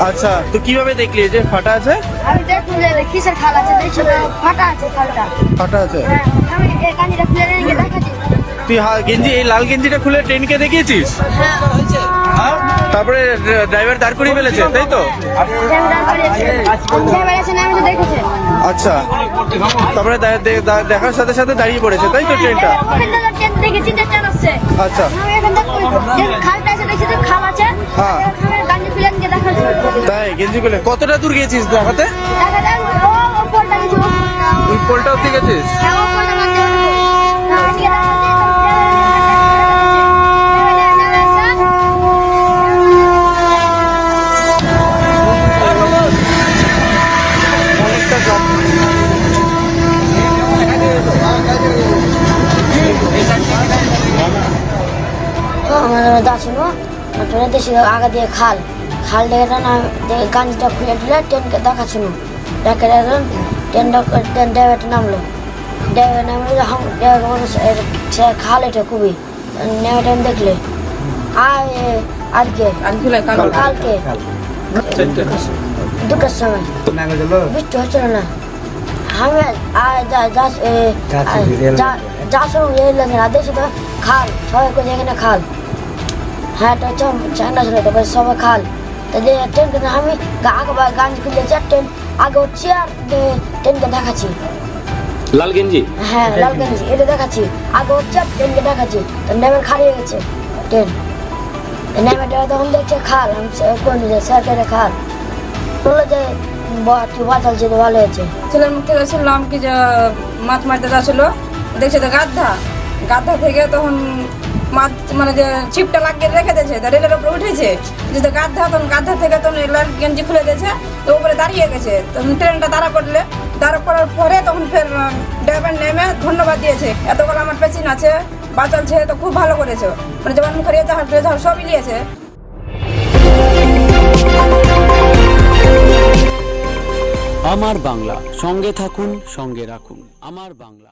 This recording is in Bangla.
আচ্ছা তো কীভাবে দেখলি যে ফাটা আছে? আমি দেখুন যে কিসের খাল আছে? দেখছি ফাটা আছে খালটা। ফাটা আছে? হ্যাঁ আমি কাঞ্জিটা খুলে নিয়ে দেখাচ্ছি। তুই হা- গেঞ্জি এই লাল গেঞ্জিটা খুলে ট্রেনকে দেখিয়েছিস? হ্যাঁ। হ্যাঁ তারপরে ড্রাইভার দাঁড় করিয়ে ফেলেছে তাই তো? আচ্ছা তারপরে দেখার সাথে সাথে দাঁড়িয়ে পড়েছে তাই তো ট্রেনটা? আচ্ছা। হ্যাঁ। তাই গেঞ্জি খুলে। কতটা দূর গেছিস দেখাতে ওই পোলটা অব্দি গেছিস? হ্যাঁ ওপরটা গেছে হ্যাঁ নিয়ে দেখাচ্ছি অনেকটা জব দাসুনো ট্রেনে দেশে আগে দিয়ে খাল। খাল দেখে গাঞ্জিটা খুলে দিলে ট্রেনকে দেখাশুনো দেখে দেখেন ট্রেনটা ট্রেন ড্রাইভারটা নামলো। ড্রাইভার নামলো যখন ড্রাইভার সে- খাল এটা খুবই। নেমে টাইম দেখলে আর আজকে। কালকে। দুটোর সময়। বৃষ্টি হচ্ছিল না। আমি যা- যা- এ, আর যা- যার সঙ্গে এলেন না দেখছি তো খাল সবাই করে এখানে খাল। হ্যাঁ এটা হচ্ছে চান্ডা ছিল সবাই খাল। তো যে ট্রেন আমি আগে গান খুলে যা ট্রেন আগে হচ্ছে আর যে- ট্রেনকে দেখাচ্ছি। লাল গেঞ্জি? হ্যাঁ লালগঞ্জ এটা দেখাচ্ছি। আগে হচ্ছে আর ট্রেনকে দেখাচ্ছি। তো নেমে খালিয়ে গেছে ট্রেন। নেমে ট্রেন তখন দেখছে খাল আমি কোন যে সরকারের খাল? বলল যে বা- তুই বাঁচাল ছিল ভালো হয়েছে। ছেলের মুখ থেকে শুনলাম কি যে মাছ মারতে যাচ্ছিল। দেখছে তো গাদ্ধা গাদ্ধা থেকে তখন মানে যে ছিপটা লাগিয়ে রেখে দিয়েছে, তো রেলের উপরে উঠেছে। যে তো গাদ্ধা তখন গাদ্ধা থেকে তখন রেলের গেঞ্জি খুলে দিয়েছে, তো উপরে দাঁড়িয়ে গেছে। তখন ট্রেনটা দাঁড়া করলে, দাঁড়া করার পরে তখন ফের ড্রাইভার নেমে ধন্যবাদ দিয়েছে। এতগুলো আমার পেশেন্ট আছে বাঁচালছে তো খুব ভালো করেছে। মানে যেমন মুখের এজাহার টেজাহার সবই নিয়েছে। আমার বাংলা, সঙ্গে থাকুন, সঙ্গে রাখুন। আমার বাংলা।